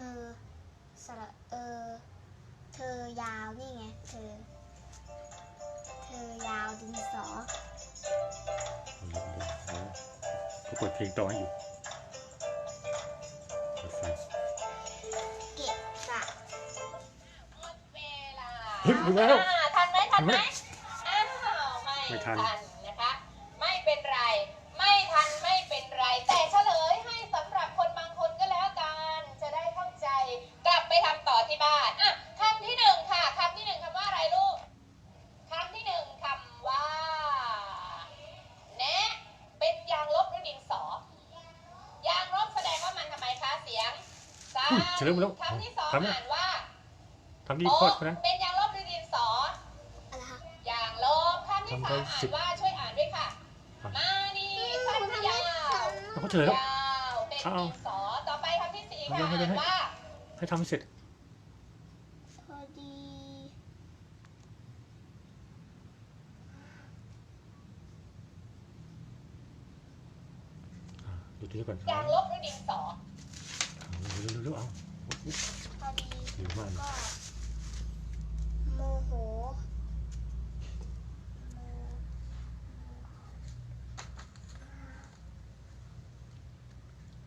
อสระเออ เธอยาวนี่ไง เธอ เธอยาวดินสอก็เปิดเพลงต่อให้อยู่เปิดไฟเกะกะหมดเวลาเฮ้ยถึงแล้ว อ่าทันไหมทันไหมทันไหมอ้าวไม่ไม่ทัน น อุ๊ยเฉลิมแล้วคำที่สองทำไงอ่านว่าทำดีโคตรคนนั้น เป็นยางลบหรือดินสออะไรคะยางลบคำที่ทำสาได้มอ่าสินบว่าช่วยอ่านด้วยค่ะครับมานีสั้นหรือยาวแล้วเขาเฉลยแล้ว ยาวเป็นเอาดินสอต่อไปคำที่สี่ค่ะเอาเลยให้อ่านเลยว่าให้ทำให้เสร็จพอดีอ่าดูตัวนี้ก่อนยางลบหรือดินสอ เร็วๆเร็วเอาพอดีเร็วมากก็โมโห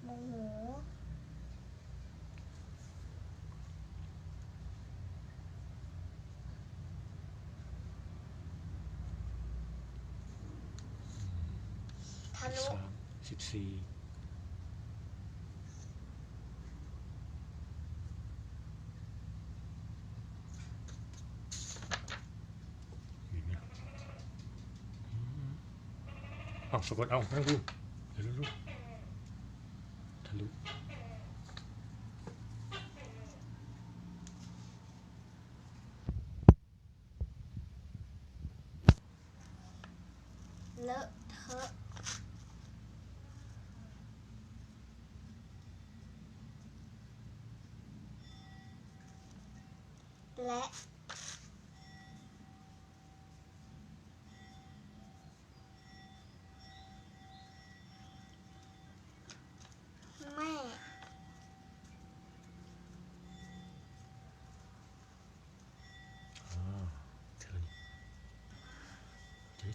โมโหทะลุ สามสิบสี่เห็นไหมอืม เอาสะกดเอา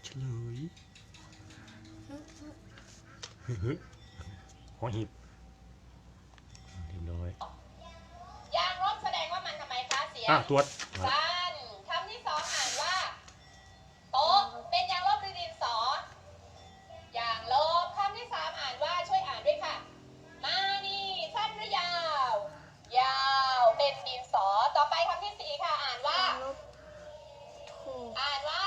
เดี๋ยวเฉลยเฮ้ยเฮ้ยหอหีบเรียบร้อยยางลบแสดงว่ามันทำไมคะเสียงอะตรวจมาสั้นคำที่สองอ่านว่าโต๊ะเป็นยางลบหรือดินสอยางลบคำที่สามอ่านว่าช่วยอ่านด้วยค่ะ มานี่สั้นหรือยาว ยาวเป็นดินสอต่อไปคำที่สี่ค่ะ อ่านว่าลบถูกอ่านว่า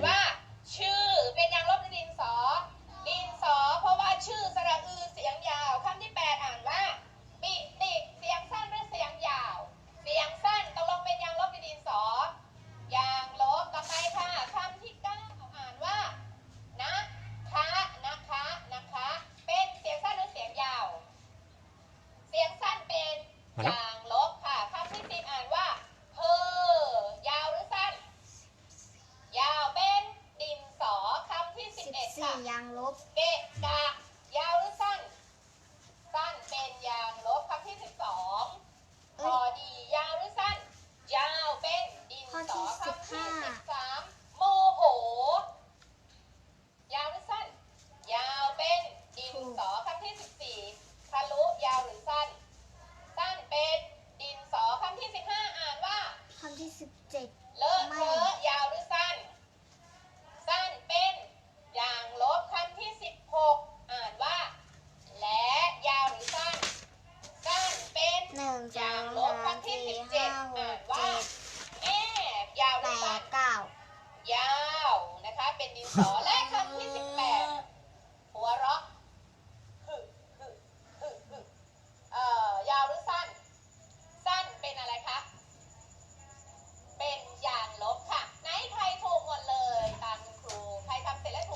ที่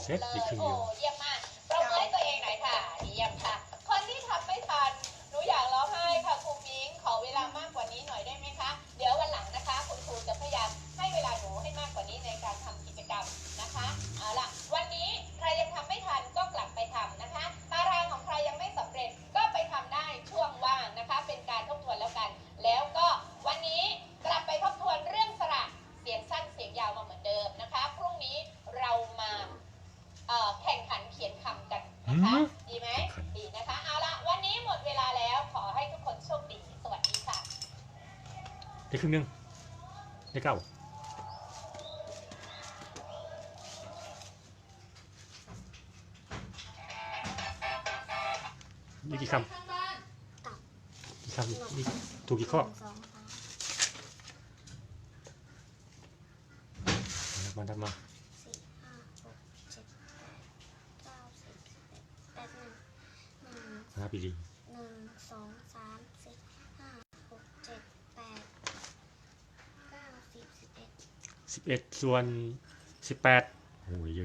Ghét. ครึ่งนึงได้เก้านี่กี่คำกี่คำนี่ถูกกี่ข้อมาทำมาห้าปีดีหนึ่งสองสาม สิบเอ็ดส่วนสิบแปดโอ้ย